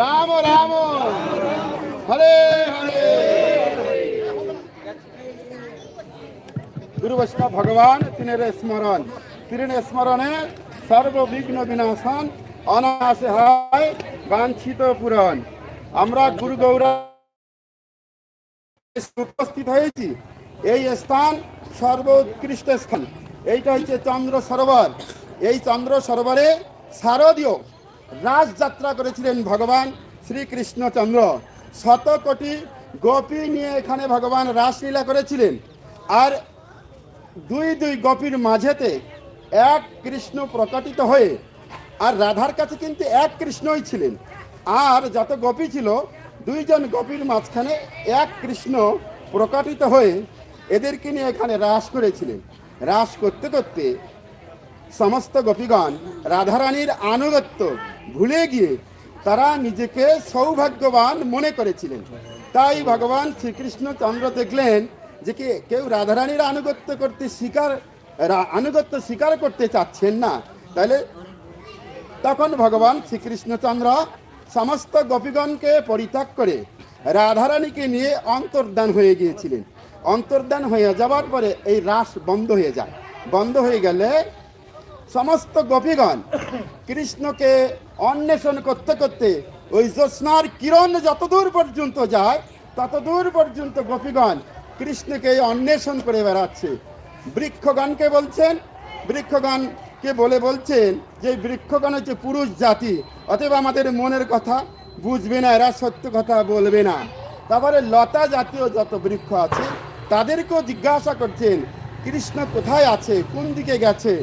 রাম রাম। হরে হরে। গুরু বৈষ্ণব ভগবান, তিনের স্মরণ। তিনের স্মরণে সর্ববিঘ্ন বিনাশন, অনায়াসে হয় বাঞ্ছিত পূরণ। আমরা গুরু গৌরা উপস্থিত হয়েছি। এই স্থান সর্বোৎকৃষ্ট স্থান। এইটা হচ্ছে চন্দ্র সরোবর। এই চন্দ্র সরোবরে শারদীয় রাজযাত্রা করেছিলেন ভগবান শ্রীকৃষ্ণচন্দ্র। শত কোটি গোপী নিয়ে এখানে ভগবান রাসলীলা করেছিলেন। আর দুই দুই গোপীর মাঝেতে এক কৃষ্ণ প্রকাটিত হয়ে, আর রাধার কাছে কিন্তু এক কৃষ্ণই ছিলেন। আর যত গোপী ছিল, দুইজন গোপীর মাঝখানে এক কৃষ্ণ প্রকাটিত হয়ে এদেরকে নিয়ে এখানে রাস করেছিলেন। রাস করতে করতে সমস্ত গোপীগণ রাধারানীর আনুগত্য ভুলে গিয়ে তারা নিজেকে সৌভাগ্যবান মনে করেছিলেন। তাই ভগবান শ্রীকৃষ্ণ চন্দ্র দেখলেন যে কি, কেউ রাধারানীর আনুগত্য করতে স্বীকার আনুগত্য স্বীকার করতে চাচ্ছেন না। তাহলে তখন ভগবান শ্রীকৃষ্ণচন্দ্র সমস্ত গোপীগণকে পরিত্যাগ করে রাধারানীকে নিয়ে অন্তর্দান হয়ে গিয়েছিলেন। অন্তর্দান হয়ে যাওয়ার পরে এই রাস বন্ধ হয়ে যায়। বন্ধ হয়ে গেলে সমস্ত গোপীগণ কৃষ্ণকে অন্বেষণ করতে করতে ওই জ্যোৎস্নার কিরণ যতদূর পর্যন্ত যায়, ততদূর পর্যন্ত গোপীগণ কৃষ্ণকে অন্বেষণ করে বেড়াচ্ছে। বৃক্ষগণকে বলছেন, বৃক্ষগণকে বলে বলছেন যে বৃক্ষগণ হচ্ছে পুরুষ জাতি, অতএব আমাদের মনের কথা বুঝবে না, এরা সত্য কথা বলবে না। তারপরে লতা জাতীয় যত বৃক্ষ আছে, তাদেরকেও জিজ্ঞাসা করছেন, কৃষ্ণ কোথায় আছে, কোন দিকে গেছে?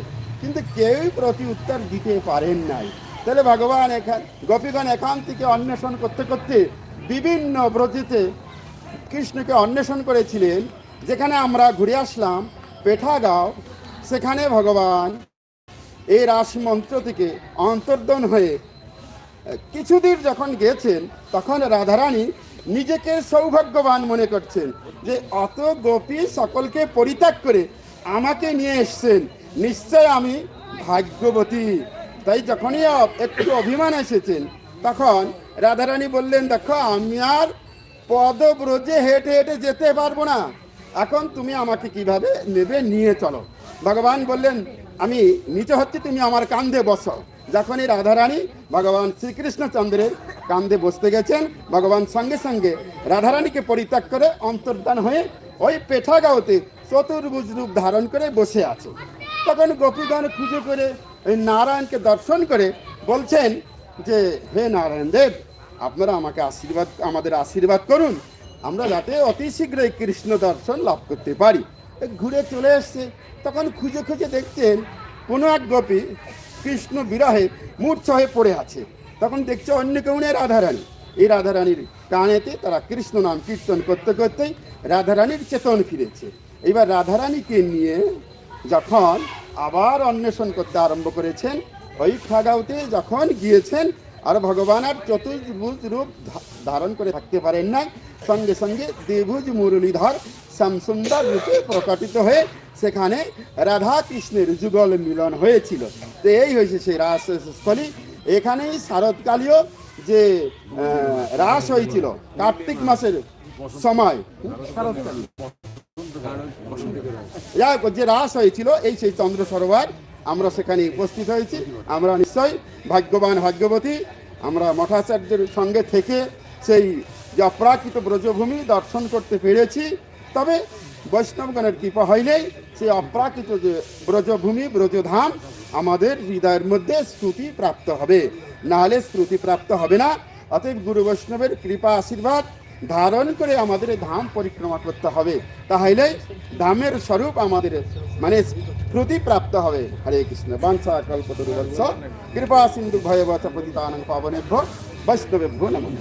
কিন্তু কেউই প্রতি উত্তর দিতে পারেন নাই। তাহলে ভগবান এখান গোপীগণ এখান থেকে অন্বেষণ করতে করতে বিভিন্ন ব্রতিতে কৃষ্ণকে অন্বেষণ করেছিলেন। যেখানে আমরা ঘুরে আসলাম পেঠাগাঁও, সেখানে ভগবান এই রাস মন্ত্র থেকে অন্তর্দন হয়ে কিছুদিন যখন গেছেন, তখন রাধারানী নিজেকে সৌভাগ্যবান মনে করছেন যে অত গোপী সকলকে পরিত্যাগ করে আমাকে নিয়ে এসছেন। নিশ্চয় আমি ভাগ্যবতী। তাই যখনই একটু অভিমান এসেছেন, তখন রাধারানী বললেন, দেখো, আমি আর পদব্রজে হেঁটে হেঁটে যেতে পারব না। এখন তুমি আমাকে কীভাবে নেবে, নিয়ে চলো। ভগবান বললেন, আমি নিচে হচ্ছে, তুমি আমার কান্ধে বসো। যখনই রাধারানী ভগবান শ্রীকৃষ্ণচন্দ্রের কান্ধে বসতে গেছেন, ভগবান সঙ্গে সঙ্গে রাধারানীকে পরিত্যাগ করে অন্তর্দান হয়ে ওই পেঠাগাঁওতে চতুর্ভুজ রূপ ধারণ করে বসে আছে। তখন গোপীগণ খুঁজে করে এই নারায়ণকে দর্শন করে বলছেন যে, হে নারায়ণ দেব, আপনারা আমাকে আশীর্বাদ, আমাদের আশীর্বাদ করুন। আমরা যাতে অতি শীঘ্রই কৃষ্ণ দর্শন লাভ করতে পারি। ঘুরে চলে এসছে। তখন খুঁজে খুঁজে দেখছেন কোনো এক গোপী কৃষ্ণ বিরহে মূর্ছা হয়ে পড়ে আছে। তখন দেখছে অন্য কেউ নেই রাধারানী। এই রাধারানীর কানেতে তারা কৃষ্ণ নাম কীর্তন করতে করতেই রাধারানীর চেতন ফিরেছে। এবার রাধারানীকে নিয়ে যখন আবার অন্বেষণ করতে আরম্ভ করেছেন, ওই খাগাউতে যখন গিয়েছেন, আর ভগবান আর চতুর্ভুজ রূপ ধারণ করে থাকতে পারেন না সঙ্গে সঙ্গে দ্বিভুজ মুরলীধর শ্যামসুন্দর রূপে প্রকটিত হয়ে সেখানে রাধা কৃষ্ণের যুগল মিলন হয়েছিল। তো এই হয়েছে সেই রাসস্থলী এখানেই শারদকালীয় যে রাস হয়েছিল, কার্তিক মাসের সময়। শারদকালী যাই যে রাস হয়েছিল, এই সেই চন্দ্র সরোবর, আমরা সেখানে উপস্থিত হয়েছি। আমরা নিশ্চয়ই ভাগ্যবান ভাগ্যবতী, আমরা মঠাচার্যের সঙ্গে থেকে সেই যে অপ্রাকৃত ব্রজভূমি দর্শন করতে পেরেছি। তবে বৈষ্ণবগণের কৃপা হইলেই সেই অপ্রাকৃত যে ব্রজভূমি, ব্রজধাম, আমাদের হৃদয়ের মধ্যে স্তুতি প্রাপ্ত হবে। নাহলে স্মৃতি প্রাপ্ত হবে না। অতএব গুরু বৈষ্ণবের কৃপা, আশীর্বাদ ধারণ করে আমাদের ধাম পরিক্রমা করতে হবে। তাহলে ধামের স্বরূপ আমাদের মানে স্মৃতি প্রাপ্ত হবে। হরে কৃষ্ণ, বাঞ্ছা কল্পতরুবৎস কৃপা সিন্ধু ভয়বচ পতিতানং পাবনেভ্য বৈষ্ণবেভ্য নমঃ।